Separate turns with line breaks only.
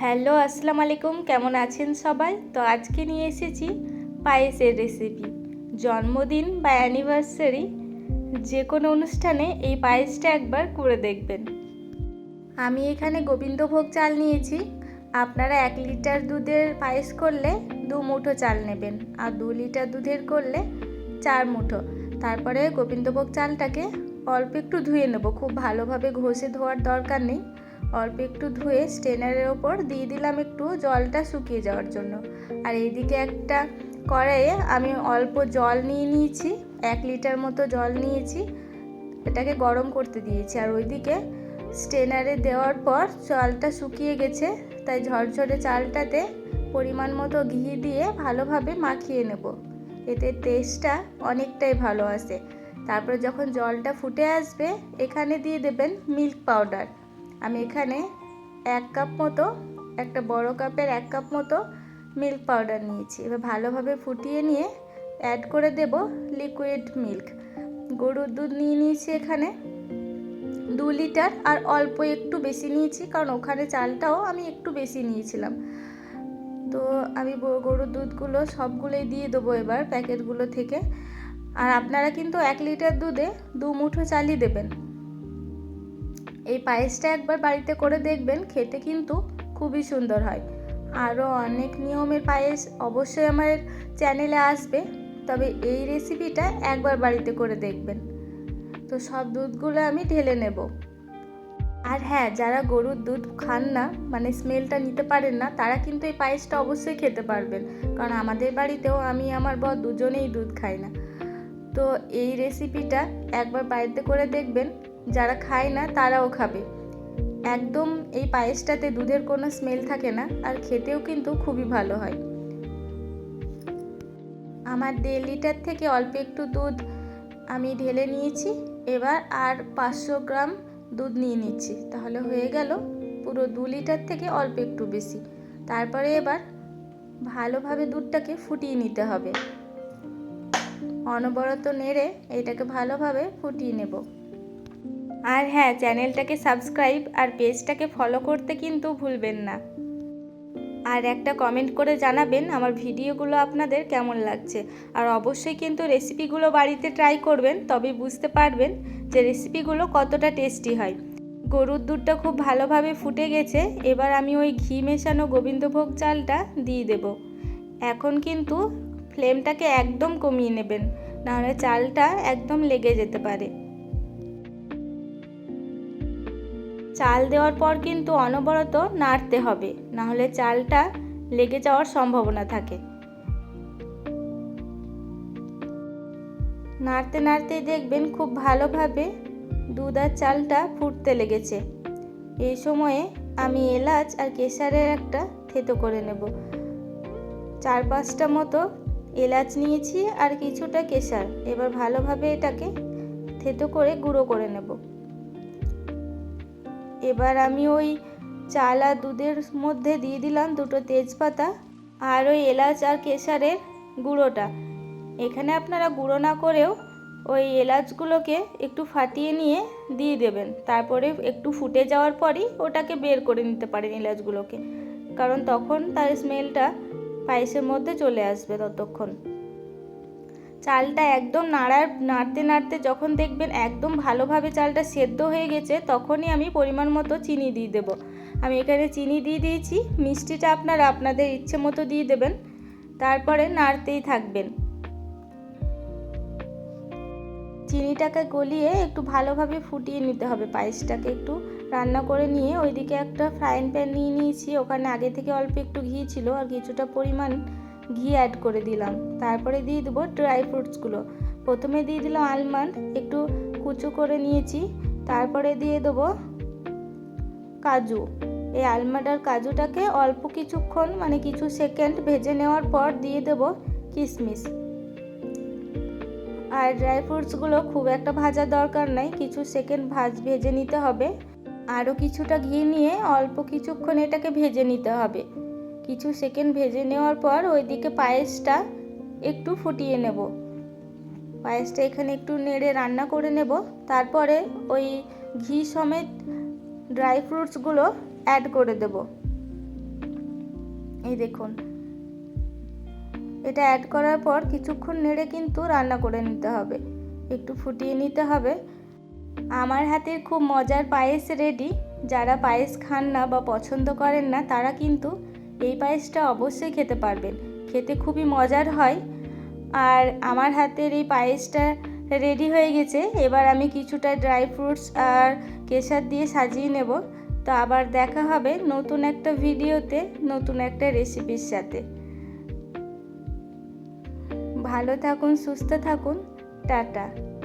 Hello, আসসালামু আলাইকুম। কেমন আছেন সবাই? তো আজকে নিয়ে এসেছি পায়েসের রেসিপি জন্মদিন বা অ্যানিভার্সারি যে কোনো অনুষ্ঠানে এই পায়েসটা একবার করে দেখবেন। আমি এখানে গোবিন্দভোগ চাল নিয়েছি। আপনারা এক লিটার দুধের পায়েস করলে দু মুঠো চাল নেবেন আর দু লিটার দুধের করলে চার মুঠো। তারপরে গোবিন্দভোগ চালটাকে অল্প একটু ধুয়ে নেব। খুব ভালোভাবে ঘষে ধোয়ার দরকার নেই। অল্প একটু ধুয়ে স্টেনারের ওপর দিয়ে দিলাম একটু জলটা শুকিয়ে যাওয়ার জন্য। আর এইদিকে একটা কড়াইয়ে আমি অল্প জল নিয়ে নিয়েছি, এক লিটার মতো জল নিয়েছি, এটাকে গরম করতে দিয়েছি। আর ওইদিকে স্টেনারে দেওয়ার পর চালটা শুকিয়ে গেছে, তাই ঝরঝরে চালটাতে পরিমাণ মতো ঘি দিয়ে ভালোভাবে মাখিয়ে নেব। এতে টেস্টটা অনেকটাই ভালো আসে। তারপরে যখন জলটা ফুটে আসবে, এখানে দিয়ে দেবেন মিল্ক পাউডার আমি এখানে এক কাপ মতো, একটা বড় কাপের এক কাপ মতো মিল্ক পাউডার নিয়েছি। এবার ভালোভাবে ফুটিয়ে নিয়ে অ্যাড করে দেব লিকুইড মিল্ক গরুর দুধ নিয়ে নিয়েছি এখানে। দু লিটার আর অল্প একটু বেশি নিয়েছি, কারণ ওখানে চালটাও আমি একটু বেশি নিয়েছিলাম। তো আমি গরুর দুধগুলো সবগুলোই দিয়ে দেবো এবার প্যাকেটগুলো থেকে। আর আপনারা কিন্তু এক লিটার দুধে দু মুঠো চালই দেবেন। এই পায়েসটা একবার বাড়িতে করে দেখবেন, খেতে কিন্তু খুবই সুন্দর হয়। আরও অনেক নিয়মের পায়েস অবশ্যই আমার চ্যানেলে আসবে, তবে এই রেসিপিটা একবার বাড়িতে করে দেখবেন। তো সব দুধগুলো আমি ঢেলে নেব। আর হ্যাঁ যারা গরুর দুধ খান না মানে স্মেলটা নিতে পারেন না, তারা কিন্তু এই পায়েসটা অবশ্যই খেতে পারবেন। কারণ আমাদের বাড়িতেও আমি, আমার বর দুজনেই দুধ খাই না। তো এই রেসিপিটা একবার বাড়িতে করে দেখবেন। যারা খায় না, তারাও খাবে। একদম এই পায়েসটাতে দুধের কোনো স্মেল থাকে না, আর খেতেও কিন্তু খুবই ভালো হয়। আমার দেড় লিটার থেকে অল্প একটু দুধ আমি ঢেলে নিয়েছি, এবার আর পাঁচশো গ্রাম দুধ নিয়ে নিচ্ছি। তাহলে হয়ে গেল পুরো দু লিটার থেকে অল্প একটু বেশি। তারপরে এবার ভালোভাবে দুধটাকে ফুটিয়ে নিতে হবে। অনবরত নেড়ে এটাকে ভালোভাবে ফুটিয়ে নেব। আর হ্যাঁ চ্যানেলটাকে সাবস্ক্রাইব আর পেজটাকে ফলো করতে কিন্তু ভুলবেন না। আর একটা কমেন্ট করে জানাবেন আমার ভিডিওগুলো আপনাদের কেমন লাগছে। আর অবশ্যই কিন্তু রেসিপিগুলো বাড়িতে ট্রাই করবেন তবে বুঝতে পারবেন যে রেসিপিগুলো কতটা টেস্টি হয়। গরুর দুধটা খুব ভালোভাবে ফুটে গেছে, এবার আমি ওই ঘি মেশানো গোবিন্দভোগ চালটা দিয়ে দেব। এখন কিন্তু ফ্লেমটাকে একদম কমিয়ে নেবেন, নাহলে চালটা একদম লেগে যেতে পারে। চাল দেওয়ার পর কিন্তু অনবরত নাড়তে হবে, নাহলে চালটা লেগে যাওয়ার সম্ভাবনা থাকে। নাড়তে নাড়তে দেখবেন খুব ভালোভাবে দুধ আর চালটা ফুটতে লেগেছে। এই সময়ে আমি এলাচ আর কেশারের একটা থেতো করে নেব। চার পাঁচটা মতো এলাচ নিয়েছি আর কিছুটা কেশার। এবার ভালোভাবে এটাকে থেতো করে গুঁড়ো করে নেব। এবার আমি ওই চাল আর দুধের মধ্যে দিয়ে দিলাম দুটো তেজপাতা আর ওই এলাচ আর কেশারের গুঁড়োটা। এখানে আপনারা গুঁড়ো না করেও ওই এলাচগুলোকে একটু ফাটিয়ে নিয়ে দিয়ে দেবেন। তারপরে একটু ফুটে যাওয়ার পরই ওটাকে বের করে নিতে পারেন এলাচগুলোকে। কারণ তখন তার স্মেলটা পায়েসের মধ্যে চলে আসবে ততক্ষণ। চালটা একদম নাড়ার, নাড়তে নাড়তে যখন দেখবেন একদম ভালোভাবে চালটা সেদ্ধ হয়ে গেছে, তখনই আমি পরিমাণ মতো চিনি দিয়ে দেবো। আমি এখানে চিনি দিয়ে দিয়েছি, মিষ্টিটা আপনারা আপনাদের ইচ্ছে মতো দিয়ে দেবেন, তারপরে নাড়তেই থাকবেন। চিনিটাকে গলিয়ে একটু ভালোভাবে ফুটিয়ে নিতে হবে, পায়েসটাকে একটু রান্না করে নিয়ে ওইদিকে একটা ফ্রাইং প্যান নিয়ে নিয়েছি, ওখানে আগে থেকে অল্প একটু ঘি ছিল আর কিছুটা পরিমাণ ঘি অ্যাড করে দিলাম। তারপরে দিয়ে দেবো ড্রাই ফ্রুটসগুলো প্রথমে দিয়ে দিলাম আলমন্ড একটু কুচু করে নিয়েছি। তারপরে দিয়ে দেবো কাজু। এই আলমন্ড আর কাজুটাকে অল্প কিছুক্ষণ মানে কিছু সেকেন্ড ভেজে নেওয়ার পর দিয়ে দেব কিশমিশ আর ড্রাই ফ্রুটসগুলো খুব একটা ভাজার দরকার নাই, কিছু সেকেন্ড ভাজ, ভেজে নিতে হবে। আরও কিছুটা ঘি নিয়ে অল্প কিছুক্ষণ এটাকে ভেজে নিতে হবে। কিছু সেকেন্ড ভেজে নেওয়ার পর ওইদিকে পায়েসটা একটু ফুটিয়ে নেব। পায়েসটা এখানে একটু নেড়ে রান্না করে নেব। তারপরে ওই ঘি সমেত ড্রাই ফ্রুটসগুলো অ্যাড করে দেব। এই দেখুন। এটা অ্যাড করার পর কিছুক্ষণ নেড়ে কিন্তু রান্না করে নিতে হবে। একটু ফুটিয়ে নিতে হবে। আমার হাতের খুব মজার পায়েস রেডি। যারা পায়েস খান না বা পছন্দ করেন না, তারা কিন্তু এই পায়েসটা অবশ্যই খেতে পারবেন। খেতে খুবই মজার হয়। আর আমার হাতের এই পায়েসটা রেডি হয়ে গেছে। এবার আমি কিছুটা ড্রাই ফ্রুটস আর কেশার দিয়ে সাজিয়ে নেব। তো আবার দেখা হবে নতুন একটা ভিডিওতে, নতুন একটা রেসিপির সাথে। ভালো থাকুন, সুস্থ থাকুন। টাটা।